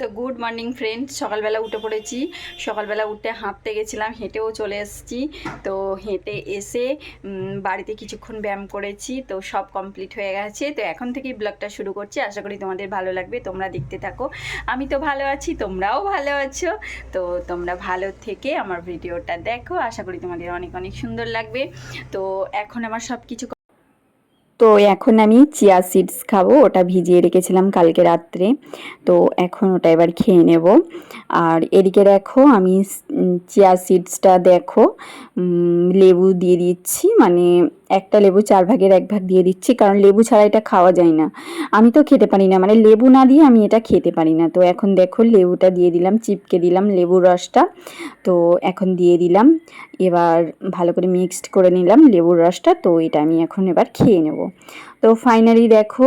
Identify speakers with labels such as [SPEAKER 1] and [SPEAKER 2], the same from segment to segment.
[SPEAKER 1] তো good morning friend, সকালবেলা উঠে পড়েছি। সকালবেলা উঠে হাঁটতে গেছিলাম, হেঁটেও চলে এসেছি। তো হেঁটে এসে বাড়িতে কিছুক্ষণ ব্যায়াম করেছি, তো সব কমপ্লিট হয়ে গেছে। তো এখন থেকেই ব্লগটা শুরু করছি। আশা করি তোমাদের ভালো লাগবে, তোমরা দেখতে থাকো। আমি তো ভালো আছি, তোমরাও ভালো আছো। তো তোমরা ভালো থেকে আমার ভিডিওটা দেখো। আশা করি তোমাদের অনেক অনেক সুন্দর লাগবে। তো এখন আমার সব কিছু তো এখন আমি চিয়া সিডস খাব, ওটা ভিজিয়ে রেখেছিলাম কালকে রাত্রে। তো এখন ওটা এবার খেয়ে নেব। আর এদিকে দেখো আমি চিয়া সিডসটা দেখো লেবু দিয়ে দিচ্ছি মানে একটা লেবু চার ভাগের এক ভাগ দিয়ে দিচ্ছি, কারণ লেবু ছাড়া এটা খাওয়া যায় না। আমি তো খেতে পারি না মানে লেবু না দিয়ে আমি এটা খেতে পারি না। তো এখন দেখো লেবুটা দিয়ে দিলাম, চিপকে দিলাম লেবুর রসটা, তো এখন দিয়ে দিলাম। এবার ভালো করে মিক্সড করে নিলাম লেবুর রসটা, তো এটা আমি এখন এবার খেয়ে নেব। তো ফাইনালি দেখো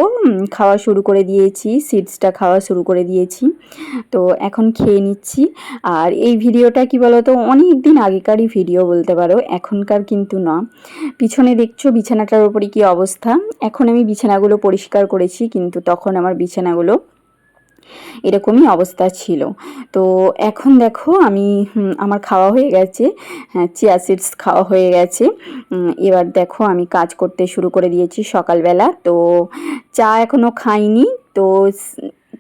[SPEAKER 1] খাওয়া শুরু করে দিয়েছি সিডসটা খাওয়া শুরু করে দিয়েছি। তো এখন খেয়ে নিচ্ছি। আর এই ভিডিওটা কি বলতো অনেক দিন আগেকারই ভিডিও বলতে পারো, এখনকার কিন্তু না। পিছনে দেখছ বিছানাটার উপরে কি অবস্থা? এখন আমি বিছানাগুলো পরিষ্কার করেছি, কিন্তু তখন আমার বিছানাগুলো এরকমই অবস্থা ছিল। তো এখন দেখো, আমি আমার খাওয়া হয়ে গেছে হ্যাঁ চিয়া সিডস খাওয়া হয়ে গেছে। এবার দেখো আমি কাজ করতে শুরু করে দিয়েছি সকালবেলা। তো চা এখনও খাইনি, তো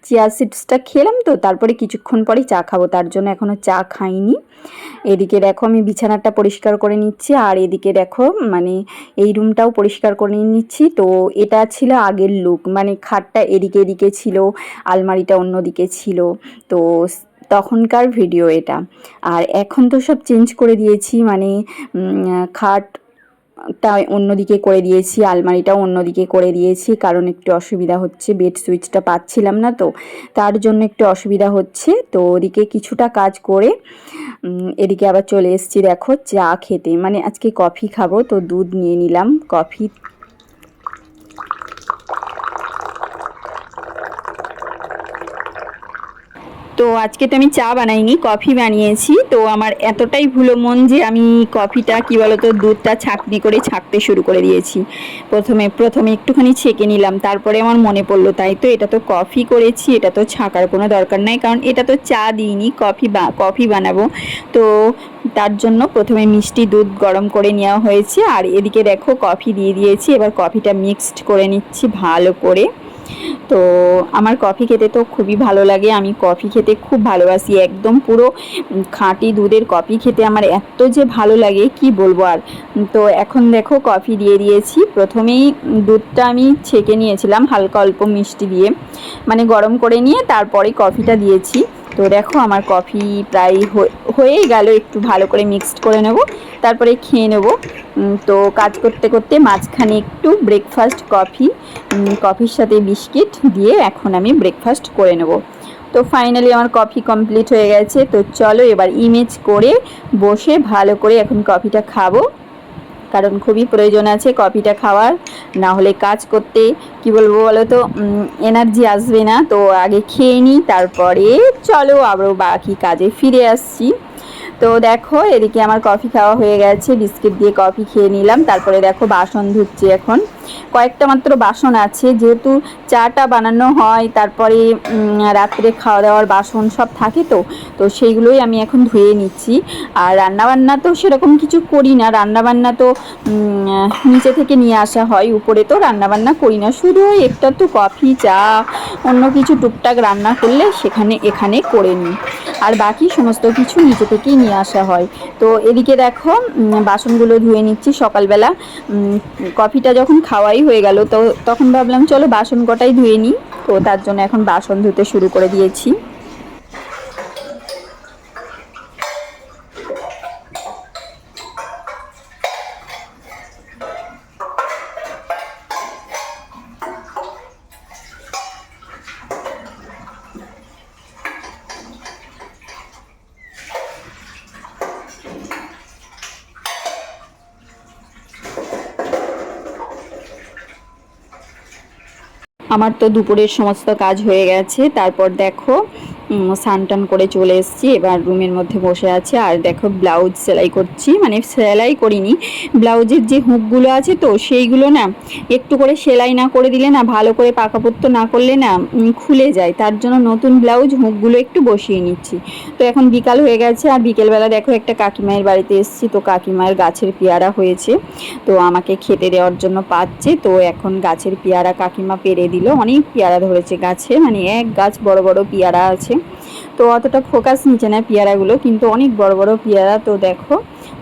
[SPEAKER 1] চিয়া সিডসটা খেলাম তো তারপরে কিছুক্ষণ পরে চা খাব তার জন্য এখনও চা খাইনি। এদিকে দেখো আমি বিছানাটা পরিষ্কার করে নিচ্ছি আর এদিকে দেখো মানে এই রুমটাও পরিষ্কার করে নিচ্ছি তো এটা ছিল আগের লুক মানে খাটটা এদিকে এদিকে ছিল আলমারিটা অন্যদিকে ছিল তো তখনকার ভিডিও এটা। আর এখন তো সব চেঞ্জ করে দিয়েছি মানে উম, খাটটা অন্যদিকে করে দিয়েছি, আলমারিটাও অন্যদিকে করে দিয়েছি, কারণ একটু অসুবিধা হচ্ছে বেড সুইচটা পাচ্ছিলাম না তো, তার জন্য একটু অসুবিধা হচ্ছে। তো ওদিকে কিছুটা কাজ করে এদিকে আবার চলে এসেছি, দেখো চা খেতে। মানে আজকে কফি খাব, তো দুধ নিয়ে নিলাম, কফি তো আজকে তো আমি চা বানাইনি, কফি বানিয়েছি। তো আমার এতটাই ভুলো মন যে আমি কফিটা, কি বলতো, দুধটা ছাঁকনি করে ছাঁকতে শুরু করে দিয়েছি। প্রথমে প্রথমে একটুখানি ছেঁকে নিলাম, তারপরে আমার মনে পড়ল, তাই তো এটা তো কফি করেছি, এটা তো ছাঁকার কোনো দরকার নাই, কারণ এটা তো চা দিইনি, কফি বা, কফি বানাবো। তো তার জন্য প্রথমে মিষ্টি দুধ গরম করে নেওয়া হয়েছে, আর এদিকে দেখো কফি দিয়ে দিয়েছি, এবার কফিটা মিক্সড করে নিচ্ছি ভালো করে। তো আমার কফি খেতে তো খুবই ভালো লাগে। আমি কফি খেতে খুব ভালোবাসি, একদম পুরো খাঁটি দুধের কফি খেতে আমার এত যে ভালো লাগে, কি বলব আর? তো এখন দেখো কফি দিয়ে দিয়েছি। প্রথমেই দুধটা আমি ছেঁকে নিয়েছিলাম হালকা অল্প মিষ্টি দিয়ে। মানে গরম করে নিয়ে তারপরে কফিটা দিয়েছি। তো দেখো আমার কফি প্রায় হয়েই গেল, একটু ভালো করে মিক্সড করে নেব, তারপরে খেয়ে নেব। তো কাজ করতে করতে মাঝখানে একটু ব্রেকফাস্ট কফি কফির সাথে বিস্কিট দিয়ে এখন আমি ব্রেকফাস্ট করে নেব। তো ফাইনালি আমার কফি কমপ্লিট হয়ে গেছে, তো চলো এবার ইমেজ করে বসে ভালো করে এখন কফিটা খাব। কারণ খুবই প্রয়োজন আছে কফিটা খাওয়ার। না হলে কাজ করতে, কি বলব বলো তো এনার্জি আসবে না। তো আগে খেয়ে নিই, তারপরে চলো আবারও বাকি কাজে ফিরে আসছি। তো দেখো, এদিকে আমার কফি খাওয়া হয়ে গেছে, বিস্কিট দিয়ে কফি খেয়ে নিলাম। তারপরে দেখো বাসন ধুচ্ছি এখন। কয়েকটা মাত্র বাসন আছে, যেহেতু চাটা বানানো হয়, তারপরে রাত্রে খাওয়া দাওয়ার বাসন সব থাকে তো তো সেইগুলোই আমি এখন ধুয়ে নিচ্ছি। আর রান্নাবান্না তো সেরকম কিছু করি না, রান্নাবান্না তো নিচে থেকে নিয়ে আসা হয়, উপরে তো রান্নাবান্না করি না, শুধু একটা তো কফি, চা, অন্য কিছু টুকটাক রান্না করলে সেখানে, এখানে করে নিই। আর বাকি সমস্ত কিছু নিচে থেকেই নিয়ে আসা হয়। তো এদিকে দেখো বাসনগুলো ধুয়ে নিচ্ছি সকালবেলা। কফিটা যখন খাওয়াই হয়ে গেল। তো তখন ভাবলাম, চলো বাসন কটাই ধুয়ে নিই। তো তার জন্য এখন বাসন ধুতে শুরু করে দিয়েছি। আমার তো দুপুরের সমস্ত কাজ হয়ে গেছে। তারপর দেখো উম, স্নান টান করে চলে এসেছি। এবার রুমের মধ্যে বসে আছে। আর দেখো ব্লাউজ সেলাই করছি। মানে সেলাই করিনি। ব্লাউজের যে হুকগুলো আছে তো সেইগুলো না একটু করে সেলাই না করে দিলে না ভালো করে পাকাপোক্ত না করলে না খুলে যায়। তার জন্য নতুন ব্লাউজ হুকগুলো একটু বসিয়ে নিচ্ছি। তো এখন বিকাল হয়ে গেছে। আর বিকেলবেলা দেখো একটা কাকিমায়ের বাড়িতে এসেছি। তো কাকিমায়ের গাছের পেয়ারা হয়েছে। তো আমাকে খেতে দেওয়ার জন্য পাচ্ছে। তো এখন গাছের পেয়ারা কাকিমা পেরে দিল। অনেক পেয়ারা ধরেছে গাছে। মানে এক গাছ বড় বড় পেয়ারা আছে। তো অতটা ফোকাস নিচে না পেয়ারাগুলো, কিন্তু অনেক বড় বড় পেয়ারা তো দেখো।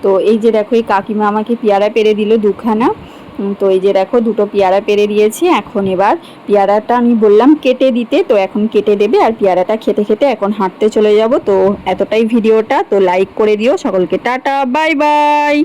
[SPEAKER 1] তো এই যে দেখো, এই কাকিমা আমাকে পেয়ারা পেরে দিল দুখানা। তো এই যে দেখো, দুটো পেয়ারা পেরে দিয়েছি। এখন এবার পেয়ারাটা আমি বললাম কেটে দিতে, তো এখন কেটে দেবে আর পেয়ারাটা খেতে খেতে এখন হাঁটতে চলে যাব। তো এতটাই ভিডিওটা, তো লাইক করে দিও। সকলকে টাটা বাই বাই